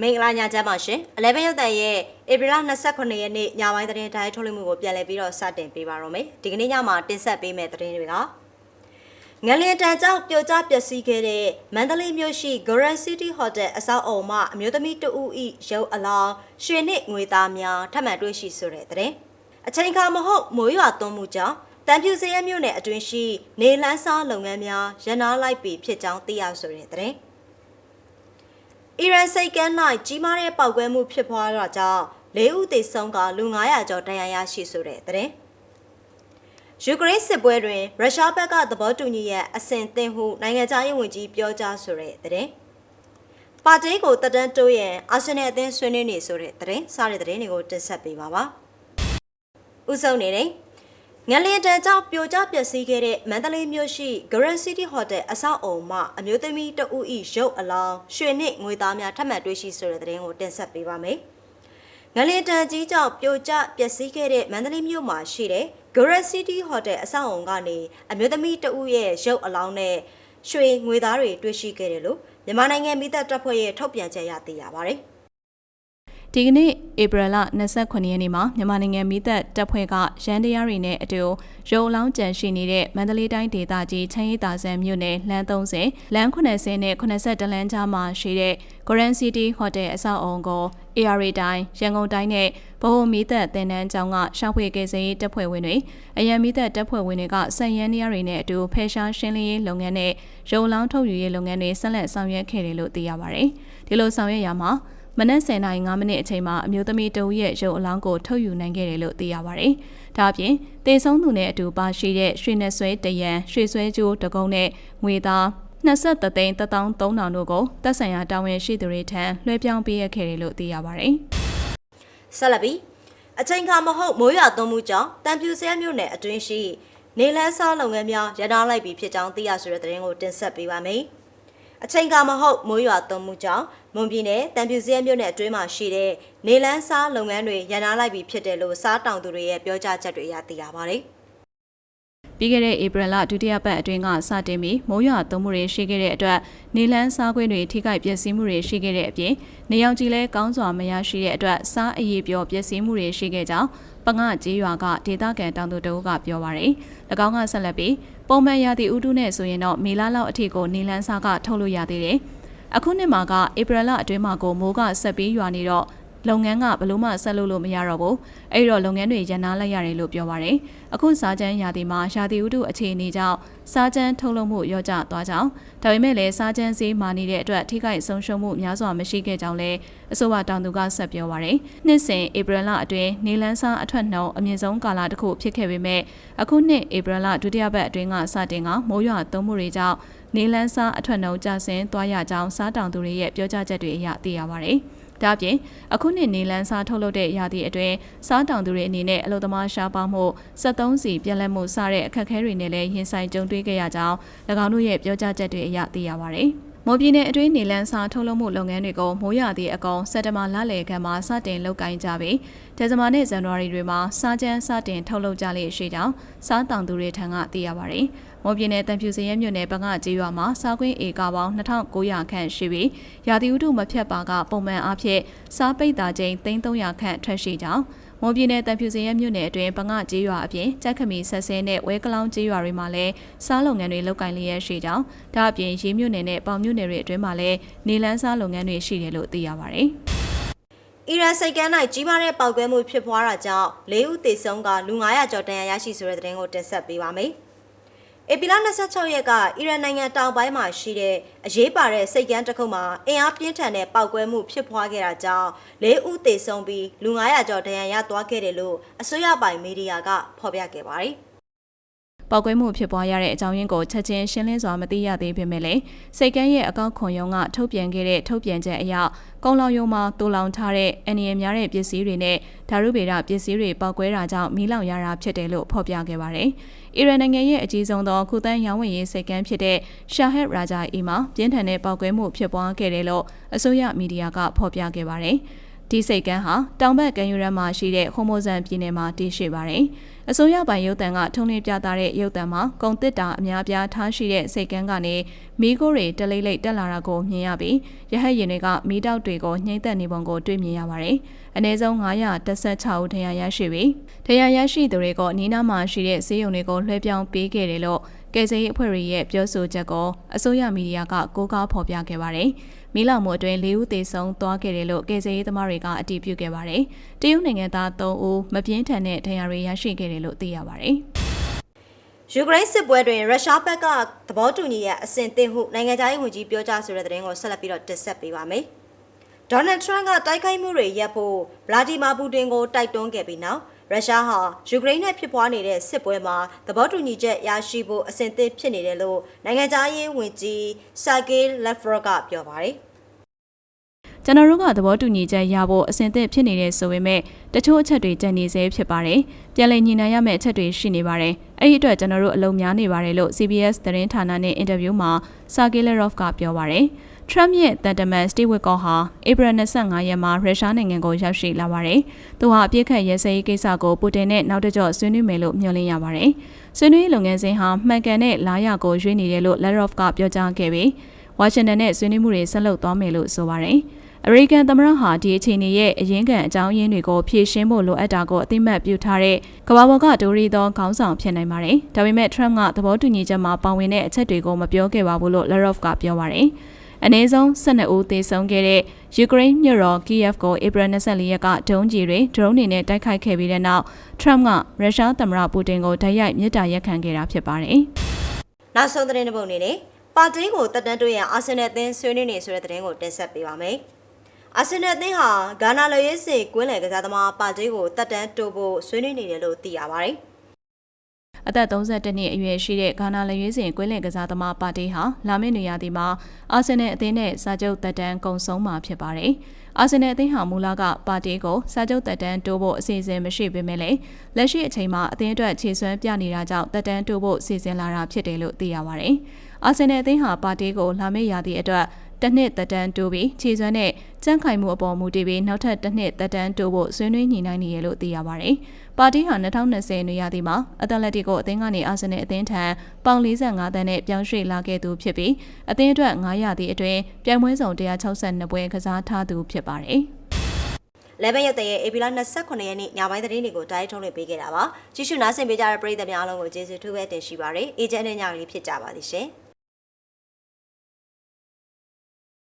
မင်္ဂလာညချမ်းပါရှင်။11ရက်တန်ရဲ့ဧပြီလ29ရက်နေ့ညပိုင်းသတင်းတိုင်းထုတ်လွှင့်မှုကိုပြန်လည်ပြီးတော့စတင်ပေးပါရမယ်။ဒီကနေ့ညမှာတင်ဆက်ပေးမယ့်သတင်းတွေကငလင်တန်ကြောင့်ပြိုကျပျက်စီးခဲ့တဲ့မန္တလေးမြို့ရှိ Grand City Hotel အဆောက်အအုံမှအမျိုးသမီးတဦးဤရုပ်အလောင်းရွှေနစ်ငွေသားများထပ်မံတွေ့ရှိဆိုတဲ့သတင်း။အချိန်ခါမဟုတ်မိုးရွာသွန်းမှုကြောင့်တန်ဖြူစရဲမြို့နယ်အတွင်းရှိနေလန်းစားလုပ်ငန်းများရန်နာလိုက်ပြီဖြစ်ကြောင်းသိရဆိုတဲ့သတင်း။ အီရန်စိတ်ကမ်း၌ကြီးမားတဲ့ပောက်ကွဲမှုဖြစ်ပွားတာကြောင့်၄ဦးသေဆုံးကလူ900ကျော်ဒဏ်ရာရရှိဆိုတဲ့တဲ့ယူကရိန်းစစ်ပွဲတွင်ရုရှားဘက်ကသဘောတူညီရန်အဆင်သင့်ဟုနိုင်ငံခြားရေးဝန်ကြီးပြောကြားဆိုတဲ့တဲ့ပါတီကိုတက်တန်းတိုးရန်အာဆင်နယ်အသင်းဆွေးနွေးနေဆိုတဲ့တဲ့စားတဲ့တဲ့တွေကိုတင်ဆက်ပေးပါပါ။ဥဆုံးနေတယ် ငလင်တန်ကြောင့်ပြိုကျပျက်စီးခဲ့တဲ့မန္တလေးမြို့ရှိ Grand City Hotel အဆောက်အုံမှအမျိုးသမီးတဦးဤရုပ်အလောင်းရွှေနစ်ငွေသားများထပ်မံတွေ့ရှိဆိုတဲ့သတင်းကိုတင်ဆက်ပေးပါမယ်။ငလင်တန်ကြီးကြောင့်ပြိုကျပျက်စီးခဲ့တဲ့မန္တလေးမြို့မှာရှိတဲ့ Grand City Hotel အဆောက်အုံကနေအမျိုးသမီးတဦးရဲ့ရုပ်အလောင်းနဲ့ရွှေငွေသားတွေတွေ့ရှိခဲ့တယ်လို့မြန်မာနိုင်ငံမိသက်တပ်ဖွဲ့ရဲ့ထုတ်ပြန်ချက်အရသိရပါတယ်။ ဒီကနေ့ဧပြီလ29ရက်နေ့မှာမြန်မာနိုင်ငံမိသက်တပ်ဖွဲ့ကရန်တရားတွေနဲ့အတူရုံလောင်းကြံရှိနေတဲ့မန္တလေးတိုင်းဒေသကြီးချမ်းရီတာဆန်မြို့နယ်လမ်း30လမ်း80နဲ့82လမ်းကြားမှာရှိတဲ့ Grand City Hotel အဆောက်အုံကို AR တိုင်းရန်ကုန်တိုင်းနဲ့ဗဟိုမိသက်တင်နန်းကျောင်းကရှောက်ဖွေကယ်ဆယ်ရေးတပ်ဖွဲ့ဝင်တွေအရန်မိသက်တပ်ဖွဲ့ဝင်တွေကစံရန်တရားတွေနဲ့အတူဖယ်ရှားရှင်းလင်းရေးလုပ်ငန်းနဲ့ရုံလောင်းထုတ်ယူရေးလုပ်ငန်းတွေဆက်လက်ဆောင်ရွက်ခဲ့တယ်လို့သိရပါတယ်။ဒီလိုဆောင်ရွက်ရမှာ မနက်09:05မိနစ်အချိန်မှာအမျိုးသမီးတဦးရဲ့ရုပ်အလောင်းကိုထုတ်ယူနိုင်ခဲ့တယ်လို့သိရပါတယ်။ဒါအပြင်တေဆုံးသူနဲ့အတူပါရှိတဲ့ရွှေနဲ့ဆွဲတရံရွှေဆွဲကြိုးတကုံနဲ့ငွေသား23သိန်း1300တို့ကိုတပ်ဆိုင်ရာတာဝန်ရှိသူတွေထံလွှဲပြောင်းပေးရခဲ့တယ်လို့သိရပါတယ်။ဆက်လက်ပြီးအချိန်ခါမဟုတ်မိုးရွာသွန်းမှုကြောင့်တံပြူဆဲမြို့နယ်အတွင်းရှိနေလန်းစားလုပ်ငန်းများရထားလိုက်ပြီးဖြစ်ကြောင်းသိရဆိုတဲ့သတင်းကိုတင်ဆက်ပေးပါမယ်။ အချိန်ခါမဟုတ်မိုးရွာသွန်းမှုကြောင့်မွန်ပြည်နယ်တံပြူဆဲမြို့နယ်အတွင်းမှာရှိတဲ့နေလန်းစားလုပ်ငန်းတွေရထားလိုက်ပြီးဖြစ်တယ်လို့စားတောင်သူတွေရဲ့ပြောကြားချက်တွေအရသိရပါတယ်။ ပြီးခဲ့တဲ့ဧပြီလဒုတိယပတ်အတွင်းကစတင်ပြီးမိုးရွာသွန်းမှုတွေရှိခဲ့တဲ့အတွက်နေလန်းစားခွင့်တွေထိခိုက်ပျက်စီးမှုတွေရှိခဲ့တဲ့အပြင်နေရောင်ကြီးလဲကောင်းစွာမရရှိတဲ့အတွက်စားအရေးပြောပျက်စီးမှုတွေရှိခဲ့ကြောင်းပငကြေးရွာကဒေသခံတောင်သူတအုပ်ကပြောပါရယ်၎င်းကဆက်လက်ပြီးပုံမှန်ရာသီဥတုနဲ့ဆိုရင်တော့မေလလောက်အထိကိုနေလန်းစားကထုတ်လို့ရသေးတယ်အခုနှစ်မှာကဧပြီလအတွင်းမှာကိုမိုးကဆက်ပြီးရွာနေတော့ လုပ်ငန်းကဘလို့မှဆက်လုပ်လို့မရတော့ဘူးအဲ့တော့လုပ်ငန်းတွေရန်နာလိုက်ရတယ်လို့ပြောပါရယ်အခုစားကြမ်းရာသီမှာရာသီဥတုအခြေအနေကြောင့်စားကြမ်းထုတ်လုပ်မှုရော့ကျသွားကြောင်းဒါပေမဲ့လည်းစားကြမ်းဈေးမာနေတဲ့အတွက်ထိခိုက်ဆုံးရှုံးမှုများစွာမရှိခဲ့ကြောင်းလည်းအဆိုပါတောင်သူကဆက်ပြောပါရယ်နှစ်စဉ်ဧပြီလအတွင်းနေလန်းစားအထွက်နှုံအမြင့်ဆုံးကာလတစ်ခုဖြစ်ခဲ့ပေမဲ့အခုနှစ်ဧပြီလဒုတိယပတ်အတွင်းကစတင်ကမိုးရွာသွန်းမှုတွေကြောင့်နေလန်းစားအထွက်နှုံကျဆင်းသွားရကြောင်းစားတောင်သူတွေရဲ့ပြောကြားချက်တွေအရသိရပါရယ် ဒါ့အပြင်အခုနှစ်နေလန်းစားထုတ်လုပ်တဲ့ရာသီအတွင်းစားတောင်သူတွေအနေနဲ့အလုပ်သမားရှားပါမှု73စီပြက်လက်မှုစတဲ့အခက်အခဲတွေနဲ့လည်းရင်ဆိုင်ကြုံတွေ့ခဲ့ရကြောင်း၎င်းတို့ရဲ့ပြောကြားချက်တွေအရသိရပါဗျ။ မော်ပြည်နယ်အတွင်းနေလန်းစာထုတ်လုပ်မှုလုပ်ငန်းတွေကိုမိုးရသည့်အကောင်စက်တဘာလလယ်ခန့်မှာစတင်လုပ်ကိုင်ကြပြီးဒီဇင်ဘာနဲ့ဇန်နဝါရီတွေမှာစားကြမ်းစတင်ထုတ်လုပ်ကြလေရှိကြောင်းစားတောင်သူတွေထံကသိရပါတယ်။မော်ပြည်နယ်တန်ဖြူစရဲမြို့နယ်ပငကြေးရွာမှာစားကွင်းဧကပေါင်း2900ခန့်ရှိပြီးရာသီဥတုမဖြတ်ပါကပုံမှန်အားဖြင့်စားပိတ်တာချိန်300ခန့်ထွက်ရှိကြောင်း မွန်ပြည်နယ်တန်ဖြူစင်ရဲမြို့နယ်အတွင်းပငကြေးရွာအပြင်ကြက်ခမီဆက်ဆဲနဲ့ဝဲကလောင်ကြေးရွာတွေမှာလည်းစားလုပ်ငန်းတွေလုပ်ကိုင်လျက်ရှိကြောင်းဒါအပြင်ရေးမြို့နယ်နဲ့ပေါင်မြို့နယ်တွေအတွင်းမှာလည်းနေလန်းစားလုပ်ငန်းတွေရှိတယ်လို့သိရပါတယ်။အီရန်စိတ်ကမ်း၌ကြီးမားတဲ့ပောက်ကွဲမှုဖြစ်ပွားတာကြောင့်၄ဦးသေဆုံးကလူ900ကျော်ဒဏ်ရာရရှိဆိုတဲ့သတင်းကိုတင်ဆက်ပေးပါမယ်။ ဧပြီလ26ရက်က အီရန်နိုင်ငံတောင်ပိုင်းမှာရှိတဲ့အရေးပါတဲ့စိတ်ကမ်းတစ်ခုမှာအင်အားပြင်းထန်တဲ့ပောက်ကွဲမှုဖြစ်ပွားခဲ့တာကြောင့်၄ဦးသေဆုံးပြီးလူ900ကျော်ဒဏ်ရာရသွားခဲ့တယ်လို့အစိုးရပိုင်မီဒီယာကဖော်ပြခဲ့ပါတယ်။ ပောက်ကွဲမှုဖြစ်ပွားရတဲ့အကြောင်းရင်းကိုချက်ချင်းရှင်းလင်းစွာမသိရသေးပေမဲ့လည်းစိတ်ကန်းရဲ့အကောက်ခွန်ယုံကထုတ်ပြန်ခဲ့တဲ့ထုတ်ပြန်ချက်အရကုန်းလောင်ယုံမှာတူလောင်ထားတဲ့အန္တရာယ်များတဲ့ပစ္စည်းတွေနဲ့ဓာရုဗေဒပစ္စည်းတွေပောက်ကွဲတာကြောင့်မီးလောင်ရတာဖြစ်တယ်လို့ဖော်ပြခဲ့ပါတယ်။အီရန်နိုင်ငံရဲ့အကြီးဆုံးသောခုတန်းရောင်းဝယ်ရေးစိတ်ကန်းဖြစ်တဲ့ရှာဟက်ရာဂျာအီမှာပြင်းထန်တဲ့ပောက်ကွဲမှုဖြစ်ပွားခဲ့တယ်လို့အစိုးရမီဒီယာကဖော်ပြခဲ့ပါတယ်။ ဒီဒီစိတ်ကမ်းဟာတောင်ဘက်ကမ်းယူရမ်းမှာရှိတဲ့ဟိုမိုဇန်ပြည်နယ်မှာတည်ရှိပါတယ်။အစိုးရပိုင်ရုပ်သံကထုံးလင်းပြသတဲ့ရုပ်သံမှာဂုံတစ်တာအများပြားထားရှိတဲ့စိတ်ကမ်းကနေမီးခိုးတွေတလိမ့်လိမ့်တက်လာတာကိုမြင်ရပြီးရဟတ်ရင်တွေကမီးတောက်တွေကိုနှိမ့်သက်နေပုံကိုတွေ့မြင်ရပါတယ်။အနည်းဆုံး916ဦးထရရရှိပြီးထရရရှိသူတွေကနီးနားမှာရှိတဲ့စေယုံတွေကိုလွှဲပြောင်းပေးခဲ့တယ်လို့ ကယ်ဆယ်ရေးအဖွဲ့တွေရဲ့ပြောဆိုချက်ကိုအစိုးရမီဒီယာကကိုးကားဖော်ပြခဲ့ပါတယ်။မီးလောင်မှုအတွင်း၄ဦးသေဆုံးသွားခဲ့တယ်လို့ကယ်ဆယ်ရေးသမားတွေကအတည်ပြုခဲ့ပါတယ်။တရုတ်နိုင်ငံသား3ဦးမပြင်းထန်တဲ့ဒဏ်ရာတွေရရှိခဲ့တယ်လို့သိရပါတယ်။ယူကရိန်းစစ်ပွဲတွင်ရုရှားဘက်ကသဘောတူညီရဲ့အဆင့်သင့်ဟုနိုင်ငံခြားရေးဝန်ကြီးပြောကြားဆိုတဲ့သတင်းကိုဆက်လက်ပြီးတော့တင်ဆက်ပေးပါမယ်။ဒေါ်နယ်ထရန့်ကတိုက်ခိုက်မှုတွေရပ်ဖို့ဗလာဒီမာပူတင်ကိုတိုက်တွန်းခဲ့ပြီးနောက် ရုရှားဟာယူကရိန်းနဲ့ဖြစ်ပွားနေတဲ့စစ်ပွဲမှာသဘောတူညီချက်ရရှိဖို့အဆင်သင့်ဖြစ်နေတယ်လို့နိုင်ငံခြားရေးဝန်ကြီးဆာဂေးလက်ဖရော့ကပြောပါတယ်။ကျွန်တော်တို့ကသဘောတူညီချက်ရဖို့အဆင်သင့်ဖြစ်နေတဲ့ဆိုပေမဲ့တချို့အချက်တွေကြံနေသေးဖြစ်ပါတယ်။ပြန်လည်ညှိနှိုင်းရမယ့်အချက်တွေရှိနေပါတယ်။အဲ့ဒီအတွက်ကျွန်တော်တို့အလုံးများနေပါတယ်လို့ CBS သတင်းဌာနနဲ့အင်တာဗျူးမှာဆာဂီလက်ရော့ဖ်ကပြောပါတယ်။ Trump ရဲ့တန်တမန်စတီဝစ်ကောဟာဧပြီ25ရက်မှာရုရှားနိုင်ငံကိုရောက်ရှိလာပါတယ်။သူဟာအပြစ်ခတ်ရဲစဲရေးကိစ္စကိုပူတင်နဲ့နောက်တစ်ကြော့ဆွေးနွေးမယ်လို့မျှော်လင့်ရပါတယ်။ဆွေးနွေးလုပ်ငန်းစဉ်ဟာမှန်ကန်တဲ့လာရကိုရွေးနေတယ်လို့ Lavrov ကပြောကြားခဲ့ပြီးဝါရှင်တန်နဲ့ဆွေးနွေးမှုတွေဆက်လုပ်သွားမယ်လို့ဆိုပါတယ်။အမေရိကန်သမ္မတဟာဒီအခြေအနေရဲ့အရင်းခံအကြောင်းရင်းတွေကိုဖြေရှင်းဖို့လိုအပ်တာကိုအသိမှတ်ပြုထားတဲ့ကမ္ဘာပေါ်ကဒိုရီသောခေါင်းဆောင်ဖြစ်နိုင်ပါတယ်။ဒါပေမဲ့ Trump ကသဘောတူညီချက်မှာပါဝင်တဲ့အချက်တွေကိုမပြောခဲ့ပါဘူးလို့ Lavrov ကပြောပါတယ်။ အနည်းဆုံး12ဦးသေဆုံးခဲ့တဲ့ယူကရိန်းမြို့တော်ကီယက်ကိုဧပြီ24ရက်ကဒုံးကျည်တွေဒရုန်းတွေနဲ့တိုက်ခိုက်ခဲ့ပြီးတဲ့နောက် Trump ကရုရှားသမ္မတပူတင်ကိုတိုက်ရိုက်မြစ်တာရက်ခံခဲ့တာဖြစ်ပါတယ်။နောက်ဆုံးသတင်းတစ်ပုဒ်အနေနဲ့ပါတီကိုတက်တန်းတွေ့ရန်အာဆင်နယ်အသင်းဆွေးနွေးနေဆိုတဲ့သတင်းကိုတင်ဆက်ပေးပါမယ်။အာဆင်နယ်အသင်းဟာဂါနာလူရေးစီကွင်းလယ်ကစားသမားပါတီကိုတက်တန်းတိုးဖို့ဆွေးနွေးနေတယ်လို့သိရပါတယ်။ အသက်32နှစ်အရွယ်ရှိတဲ့ဂါနာလက်ရွေးစင်ကွင်းလင်ကစားသမားပါတီဟာလာမယ့်နေရာဒီမှာအာဆင်နယ်အသင်းနဲ့စာချုပ်သက်တမ်းကုန်ဆုံးမှာဖြစ်ပါတယ်။အာဆင်နယ်အသင်းဟာမူလကပါတီကိုစာချုပ်သက်တမ်းတိုးဖို့အစီအစဉ်မရှိပေမဲ့လည်းလက်ရှိအချိန်မှာအသင်းအတွက်ခြေစွမ်းပြနေတာကြောင့်သက်တမ်းတိုးဖို့စီစဉ်လာတာဖြစ်တယ်လို့သိရပါတယ်။အာဆင်နယ်အသင်းဟာပါတီကိုလာမယ့်ရာသီအတွက် တစ်နှစ်သက်တမ်းတိုးပြီးခြေစွမ်းနဲ့ကြန့်ခိုင်မှုအပေါ်မူတည်ပြီးနောက်ထပ်တစ်နှစ်သက်တမ်းတိုးဖို့ဆွေးနွေးညှိနှိုင်းနေရလို့သိရပါတယ်။ပါတီဟာ2020နွေရာသီမှာအက်တလက်တီကိုအသင်းကနေအာဆင်နယ်အသင်းထံပေါင်45တန်းနဲ့ပြောင်းရွှေ့လာခဲ့သူဖြစ်ပြီးအသင်းအတွက်9ရာသီအတွင်းပြိုင်ပွဲဆောင်162ပွဲကစားထားသူဖြစ်ပါတယ်။လဲဘက်ရက်တဲ့ရဲ့ဧပြီလ29ရက်နေ့ညပိုင်းသတင်းတွေကိုတိုင်းထုံးလွှင့်ပေးခဲ့တာပါကြည့်ရှုနားဆင်ပေးကြတဲ့ပရိသတ်များအားလုံးကိုကျေးဇူးထူးပဲတင်ရှိပါရယ်အေဂျင့်နဲ့ညကလေးဖြစ်ကြပါသည်ရှင်